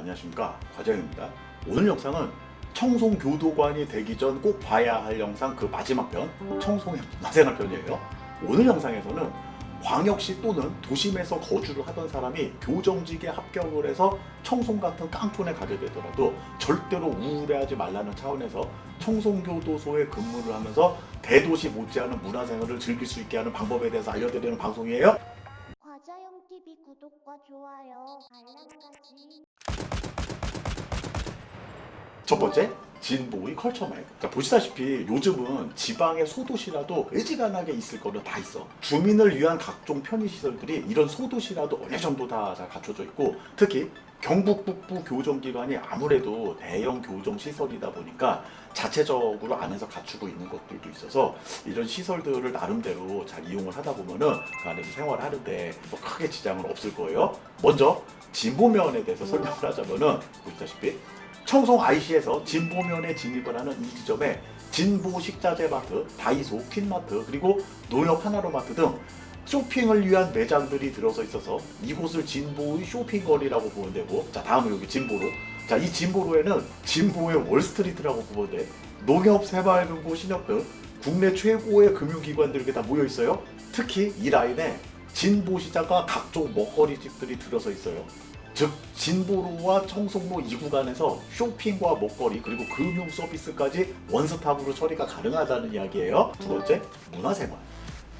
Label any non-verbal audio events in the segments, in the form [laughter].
안녕하십니까? 과장입니다. 오늘 영상은 청송교도관이 되기 전 꼭 봐야 할 영상 그 마지막 편 청송의 문화생활 편이에요. 오늘 영상에서는 광역시 또는 도심에서 거주를 하던 사람이 교정직에 합격을 해서 청송 같은 깡촌에 가게 되더라도 절대로 우울해하지 말라는 차원에서 청송교도소에 근무를 하면서 대도시 못지않은 문화생활을 즐길 수 있게 하는 방법에 대해서 알려드리는 방송이에요 구독과 좋아요, 알람까지. 첫 번째 진보의 컬처맥 자 보시다시피 요즘은 지방의 소도시라도 의지간하게 있을 거는 다 있어 주민을 위한 각종 편의시설들이 이런 소도시라도 어느 정도 다 잘 갖춰져 있고 특히 경북 북부 교정기관이 아무래도 대형 교정시설이다 보니까 자체적으로 안에서 갖추고 있는 것들도 있어서 이런 시설들을 나름대로 잘 이용을 하다 보면은 그 안에서 생활을 하는데 뭐 크게 지장은 없을 거예요. 먼저 진보면에 대해서 설명을 하자면은 보시다시피 청송 IC에서 진보면에 진입을 하는 이 지점에 진보 식자재 마트, 다이소, 퀸마트, 그리고 농협 하나로마트 등 쇼핑을 위한 매장들이 들어서 있어서 이곳을 진보의 쇼핑거리라고 보면 되고 자 다음은 여기 진보로 자 이 진보로에는 진보의 월스트리트라고 보면 돼 농협, 새마을금고, 신협 등 국내 최고의 금융기관들이 다 모여 있어요 특히 이 라인에 진보 시장과 각종 먹거리집들이 들어서 있어요 즉 진보로와 청송로 이 구간에서 쇼핑과 먹거리 그리고 금융 서비스까지 원스톱으로 처리가 가능하다는 이야기예요. 두 번째 문화생활.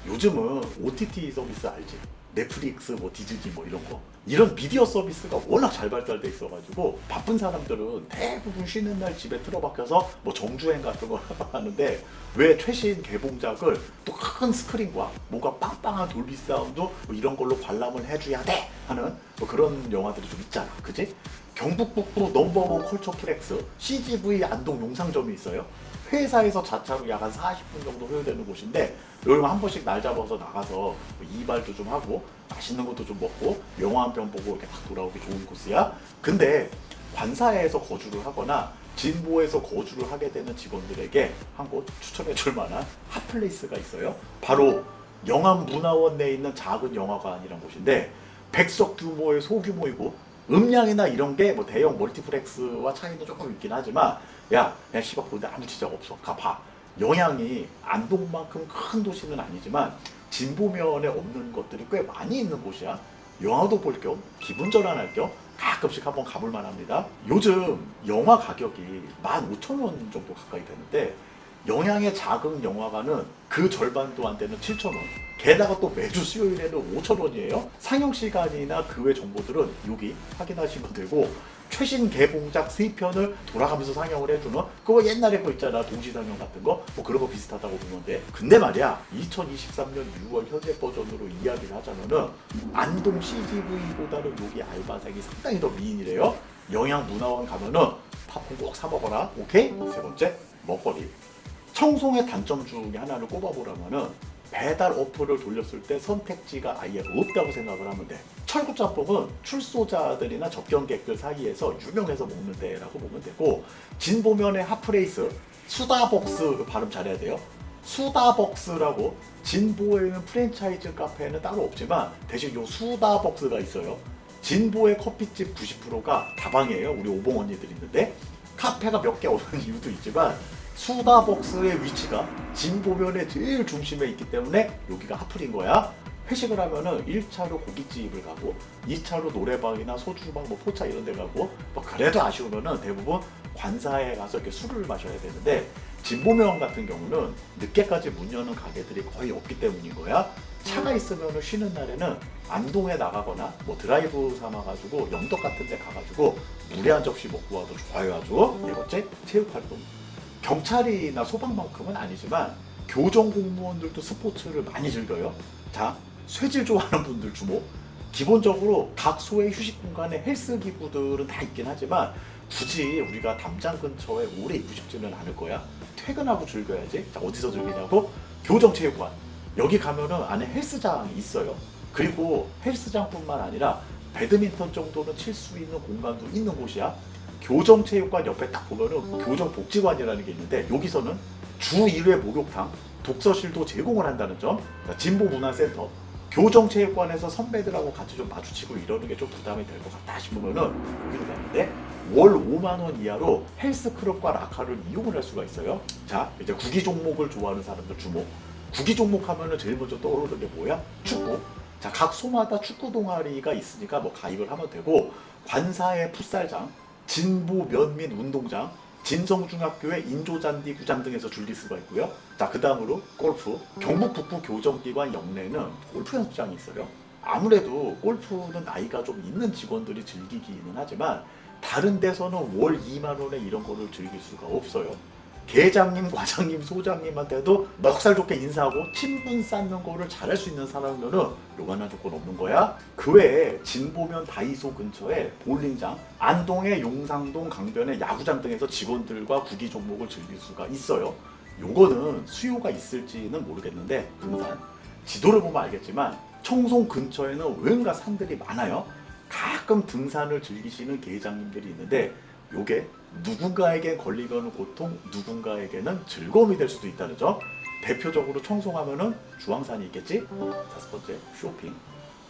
요즘은 OTT 서비스 알지? 넷플릭스, 뭐 디즈니 뭐 이런 거 이런 미디어 서비스가 워낙 잘 발달돼 있어가지고 바쁜 사람들은 대부분 쉬는 날 집에 틀어박혀서 뭐 정주행 같은 걸 [laughs] 하는데 왜 최신 개봉작을 또 큰 스크린과 뭔가 빵빵한 돌비 사운드 뭐 이런 걸로 관람을 해줘야 돼 하는 뭐 그런 영화들이 좀 있잖아, 그지? 경북 북부 넘버원 컬처 플렉스 CGV 안동 용상점이 있어요. 회사에서 자차로 약 한 40분 정도 소요되는 곳인데 여기 한 번씩 날 잡아서 나가서 뭐 이발도 좀 하고 맛있는 것도 좀 먹고 영화 한 편 보고 이렇게 딱 돌아오기 좋은 코스야. 근데 관사에서 거주를 하거나 진보에서 거주를 하게 되는 직원들에게 한 곳 추천해 줄 만한 핫플레이스가 있어요. 바로 영암문화원 내에 있는 작은 영화관이라는 곳인데 백석 규모의 소규모이고 음량이나 이런 게 뭐 대형 멀티플렉스와 차이는 조금 있긴 하지만 야, 야 씨발 보는데 아무 지장 없어. 가봐. 영향이 안동만큼 큰 도시는 아니지만 진보면에 없는 것들이 꽤 많이 있는 곳이야. 영화도 볼 겸 기분 전환할 겸 가끔씩 한번 가볼 만합니다. 요즘 영화 가격이 15,000원 정도 가까이 되는데 영양의 작은 영화관은 그 절반도 안 되는 7,000원. 게다가 또 매주 수요일에는 5,000원이에요. 상영 시간이나 그 외 정보들은 여기 확인하시면 되고 최신 개봉작 3편을 돌아가면서 상영을 해주는 그거 옛날에 거 있잖아 동시상영 같은 거 뭐 그런 거 비슷하다고 돼 근데 말이야 2023년 6월 현재 버전으로 이야기를 하자면은 안동 CGV보다는 여기 알바생이 상당히 더 미인이래요 영양문화원 가면은 팝콘 꼭 사 먹어라 오케이? 세 번째 먹거리 청송의 단점 중에 하나를 꼽아보라면은 배달 어플을 돌렸을 때 선택지가 아예 없다고 생각을 하면 돼. 철구 짬뽕은 출소자들이나 접견객들 사이에서 유명해서 먹는 데라고 보면 되고 진보면의 핫플레이스 수다벅스 그 발음 잘해야 돼요. 수다벅스라고 진보에는 프랜차이즈 카페는 따로 없지만 대신 요 수다벅스가 있어요. 진보의 커피집 90%가 다방이에요. 우리 오봉 언니들 있는데 카페가 몇 개 없는 [laughs] 이유도 있지만 수다벅스의 위치가 진보면의 제일 중심에 있기 때문에 여기가 핫플인 거야. 회식을 하면은 1차로 고깃집을 가고 2차로 노래방이나 소주방 뭐 포차 이런 데 가고 뭐 그래도 아쉬우면은 대부분 관사에 가서 이렇게 술을 마셔야 되는데 진보면 같은 경우는 늦게까지 문 여는 가게들이 거의 없기 때문인 거야. 차가 있으면 쉬는 날에는 안동에 나가거나 뭐 드라이브 삼아가지고 영덕 같은 데 가가지고 물에 한 접시 먹고 와도 좋아요 아주. 네 번째 체육활동. 경찰이나 소방만큼은 아니지만 교정 공무원들도 스포츠를 많이 즐겨요. 자, 쇠질 좋아하는 분들 주목. 기본적으로 각 소의 휴식 공간에 헬스 기구들은 다 있긴 하지만 굳이 우리가 담장 근처에 오래 있고 싶지는 않을 거야. 퇴근하고 즐겨야지. 자, 어디서 즐기냐고? 교정체육관. 여기 가면은 안에 헬스장이 있어요. 그리고 헬스장뿐만 아니라 배드민턴 정도는 칠 수 있는 공간도 있는 곳이야. 교정체육관 옆에 딱 보면은 교정복지관이라는 게 있는데 여기서는 주 1회 목욕탕, 독서실도 제공을 한다는 점, 자, 진보문화센터, 교정체육관에서 선배들하고 같이 좀 마주치고 이러는 게 좀 부담이 될 것 같다 싶으면은 여기로 가는데 월 5만 원 이하로 헬스클럽과 라카를 이용을 할 수가 있어요. 자, 이제 구기 종목을 좋아하는 사람들 주목. 구기 종목 하면은 제일 먼저 떠오르는 게 뭐야? 축구. 자, 각 소마다 축구 동아리가 있으니까 뭐 가입을 하면 되고 관사의 풋살장, 진보 면민 운동장, 진성중학교의 인조잔디 구장 등에서 즐길 수가 있고요. 자, 그 다음으로 골프. 경북 북부 교정기관 영내는 골프 연습장이 있어요. 아무래도 골프는 나이가 좀 있는 직원들이 즐기기는 하지만 다른 데서는 월 2만 원에 이런 거를 즐길 수가 없어요. 계장님, 과장님, 소장님한테도 넉살 좋게 인사하고 친분 쌓는 거를 잘할 수 있는 사람들은 요만한 조건 없는 거야. 그 외에 진보면 다이소 근처에 볼링장, 안동의 용상동 강변의 야구장 등에서 직원들과 구기 종목을 즐길 수가 있어요. 요거는 수요가 있을지는 모르겠는데 등산 지도를 보면 알겠지만 청송 근처에는 왠가 산들이 많아요. 가끔 등산을 즐기시는 계장님들이 있는데 요게 누군가에게 걸리는 고통, 누군가에게는 즐거움이 될 수도 있다는 점. 대표적으로 청송하면은 주황산이 있겠지. 다섯 번째 쇼핑.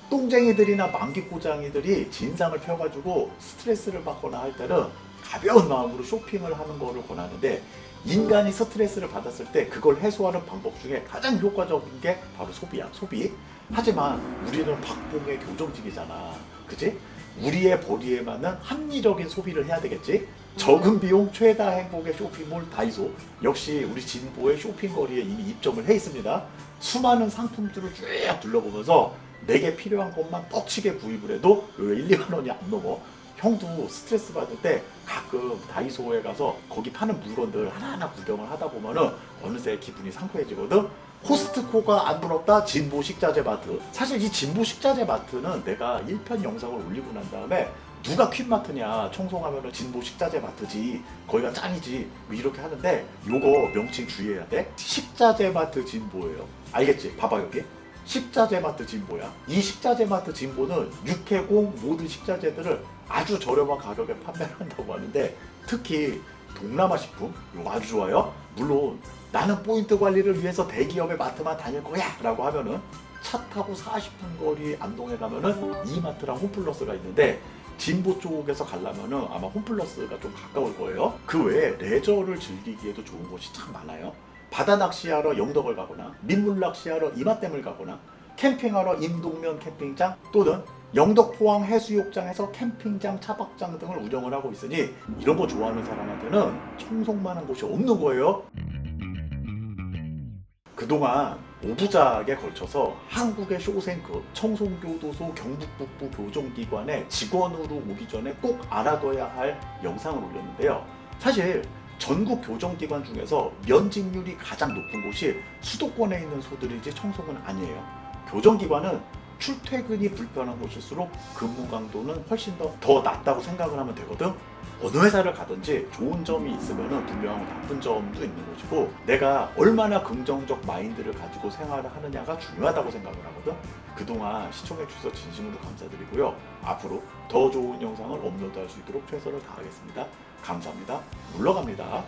똥쟁이들이나 만기꼬장이들이 진상을 펴가지고 스트레스를 받거나 할 때는 가벼운 마음으로 쇼핑을 하는 거를 권하는데 인간이 스트레스를 받았을 때 그걸 해소하는 방법 중에 가장 효과적인 게 바로 소비야, 소비. 하지만 우리는 박봉의 교정직이잖아. 그지? 우리의 벌이에 맞는 합리적인 소비를 해야 되겠지? 적은 비용 최다 행복의 쇼핑몰 다이소 역시 우리 진보의 쇼핑거리에 이미 입점을 해 있습니다. 수많은 상품들을 쭉 둘러보면서 내게 필요한 것만 뻑치게 구입을 해도 왜 1, 2만 원이 안 넘어. 형도 스트레스 받을 때 가끔 다이소에 가서 거기 파는 물건들 하나하나 구경을 하다 보면은 어느새 기분이 상쾌해지거든. 코스트코가 안 부럽다? 진보 식자재 마트. 사실 이 진보 식자재 마트는 내가 1편 영상을 올리고 난 다음에 누가 퀸마트냐 청송하면은 진보 식자재 마트지 거기가 짱이지 뭐 이렇게 하는데 요거 명칭 주의해야 돼. 식자재 마트 진보예요. 알겠지? 봐봐 여기. 식자재 마트 진보야. 이 식자재 마트 진보는 육해공 모든 식자재들을 아주 저렴한 가격에 판매를 한다고 하는데 특히 동남아 식품 이거 아주 좋아요 물론 나는 포인트 관리를 위해서 대기업의 마트만 다닐 거야 라고 하면은 차 타고 40분 거리 안동에 가면은 이마트랑 홈플러스가 있는데 진보 쪽에서 가려면은 아마 홈플러스가 좀 가까울 거예요. 그 외에 레저를 즐기기에도 좋은 곳이 참 많아요. 바다 낚시하러 영덕을 가거나 민물 낚시하러 이마댐을 가거나 캠핑하러 임동면 캠핑장 또는 영덕 포항 해수욕장에서 캠핑장, 차박장 등을 운영을 하고 있으니 이런 거 좋아하는 사람한테는 청송만한 곳이 없는 거예요. 그동안 오부작에 걸쳐서 한국의 쇼생급 청송교도소 경북북부 교정기관의 직원으로 오기 전에 꼭 알아둬야 할 영상을 올렸는데요. 사실 전국 교정기관 중에서 면직률이 가장 높은 곳이 수도권에 있는 소들이지 청송은 아니에요. 교정기관은 출퇴근이 불편한 곳일수록 근무 강도는 훨씬 더, 더 낮다고 생각을 하면 되거든. 어느 회사를 가든지 좋은 점이 있으면 분명 나쁜 점도 있는 것이고 내가 얼마나 긍정적 마인드를 가지고 생활을 하느냐가 중요하다고 생각을 하거든. 그동안 시청해 주셔서 진심으로 감사드리고요. 앞으로 더 좋은 영상을 업로드할 수 있도록 최선을 다하겠습니다. 감사합니다. 물러갑니다.